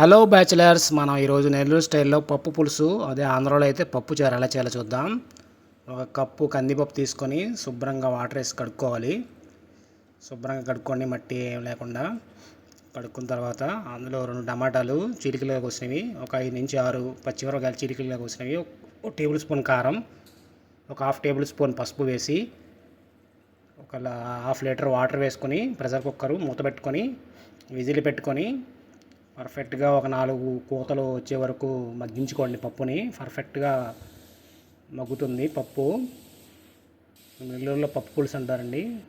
Hello bachelors మనం ఈరోజు నెల్లూరు స్టైల్లో పప్పు పులుసు అదే ఆంధ్రాలో అయితే పప్పు చారు ఎలా చేయాలో చూద్దాం. ఒక కప్పు కందిపప్పు తీసుకొని శుభ్రంగా వాటర్ వేసి కడుక్కోవాలి. శుభ్రంగా కడుక్కోండి మట్టి ఏం లేకుండా కడుక్కున్న తర్వాత అందులో రెండు టమాటాలు చిరికిలో కోసినవి ఒక ఐదు నుంచి ఆరు పచ్చిమిరపకాయలు చిరికిలో కోసినవి ఒక టేబుల్ స్పూన్ కారం ఒక హాఫ్ టేబుల్ స్పూన్ పసుపు వేసి ఒక హాఫ్ లీటర్ వాటర్ వేసుకొని ప్రెషర్ కుక్కర్ మూత పెట్టుకొని విజిల్ పెట్టుకొని పర్ఫెక్ట్గా ఒక నాలుగు కూతలు వచ్చే వరకు మగ్గించుకోండి పప్పుని. పర్ఫెక్ట్గా మగ్గుతుంది పప్పు. నెల్లూరులో పప్పు పులుసు అంటారండి.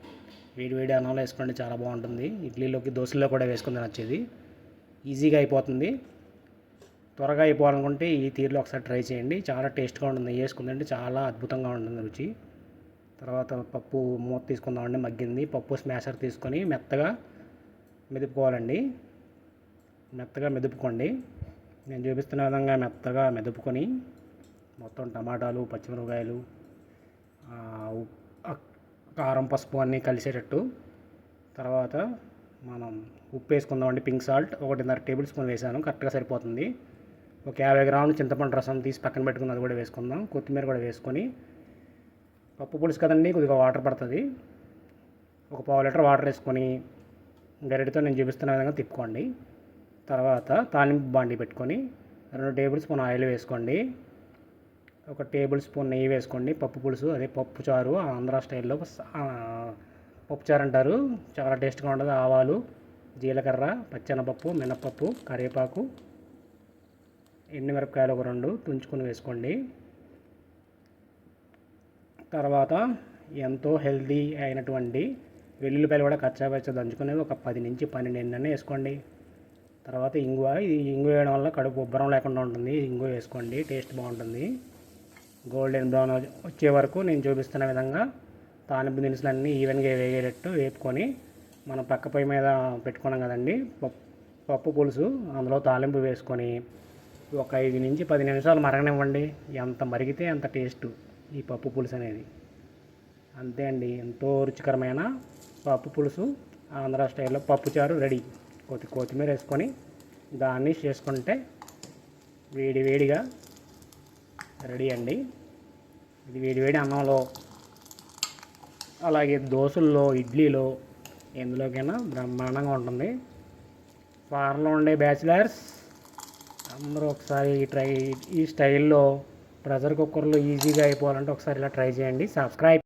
వేడి వేడి అన్నంలో వేసుకోండి చాలా బాగుంటుంది. ఇడ్లీలోకి దోశల్లో కూడా వేసుకుని వచ్చేది ఈజీగా అయిపోతుంది. త్వరగా అయిపోవాలనుకుంటే ఈ తీరులో ఒకసారి ట్రై చేయండి. చాలా టేస్ట్గా ఉంటుంది. వేసుకుందంటే చాలా అద్భుతంగా ఉంటుంది రుచి. తర్వాత పప్పు మూత తీసుకుందామండి. మగ్గింది. పప్పు స్మాషర్ తీసుకొని మెత్తగా మెదుపుకోవాలండి. మెత్తగా మెదుపుకోండి. నేను చూపిస్తున్న విధంగా మెత్తగా మెదుపుకొని మొత్తం టమాటాలు పచ్చిమిరపకాయలు కారం పసుపు అన్నీ కలిసేటట్టు తర్వాత మనం ఉప్పు వేసుకుందామండి పింక్ సాల్ట్. ఒకటిన్నర టేబుల్ స్పూన్ వేసాను కరెక్ట్గా సరిపోతుంది. ఒక యాభై గ్రాములు చింతపండు రసం తీసి పక్కన పెట్టుకుని అది కూడా వేసుకుందాం. కొత్తిమీర కూడా వేసుకొని పప్పు పులుసు కదండి కొద్దిగా వాటర్ పడుతుంది. ఒక పావు లీటర్ వాటర్ వేసుకొని గరిటతో నేను చూపిస్తున్న విధంగా తిప్పుకోండి. తర్వాత తాలింపు బాండి పెట్టుకొని రెండు టేబుల్ స్పూన్ ఆయిల్ వేసుకోండి. ఒక టేబుల్ స్పూన్ నెయ్యి వేసుకోండి. పప్పు పులుసు అదే పప్పు చారు ఆంధ్ర స్టైల్లో పప్పు చారు అంటారు. చాలా టేస్ట్గా ఉంటుంది. ఆవాలు జీలకర్ర పచ్చెనపప్పు మినపప్పు కరివేపాకు ఎండుమిరపకాయలు ఒక రెండు తుంచుకొని వేసుకోండి. తర్వాత ఎంతో హెల్దీ అయినటువంటి వెల్లుల్లిపాయలు కూడా కచ్చాపచ్చ దంచుకునేది ఒక పది నుంచి పన్నెండు ఎన్న వేసుకోండి. తర్వాత ఇంగువ ఈ ఇంగువ వేయడం వల్ల కడుపు ఉబ్బరం లేకుండా ఉంటుంది. ఇంగువ వేసుకోండి టేస్ట్ బాగుంటుంది. గోల్డెన్ బ్రౌన్ వచ్చే వరకు నేను చూపిస్తున్న విధంగా తాలింపు దినుసులన్నీ ఈవెన్గా వేగేటట్టు వేపుకొని మనం పక్క పొయ్యి మీద పెట్టుకున్నాం కదండి పప్పు పప్పు పులుసు. అందులో తాలింపు వేసుకొని ఒక ఐదు నుంచి పది నిమిషాలు మరగనివ్వండి. ఎంత మరిగితే అంత టేస్ట్ ఈ పప్పు పులుసు అనేది. అంతే అండి ఎంతో రుచికరమైన పప్పు పులుసు. ఆంధ్ర స్టైల్లో పప్పు చారు రెడీ. కొద్ది కొత్తిమీర వేసుకొని దాన్ని చేసుకుంటే వేడి వేడిగా రెడీ అండి. ఇది వేడి వేడి అన్నంలో అలాగే దోశల్లో ఇడ్లీలో ఎందులోకైనా బ్రహ్మాండంగా ఉంటుంది. ఫారెన్లో ఉండే బ్యాచిలర్స్ అందరూ ఒకసారి ట్రై ఈ స్టైల్లో ప్రెషర్ కుక్కర్లో ఈజీగా అయిపోవాలంటే ఒకసారి ఇలా ట్రై చేయండి. సబ్స్క్రైబ్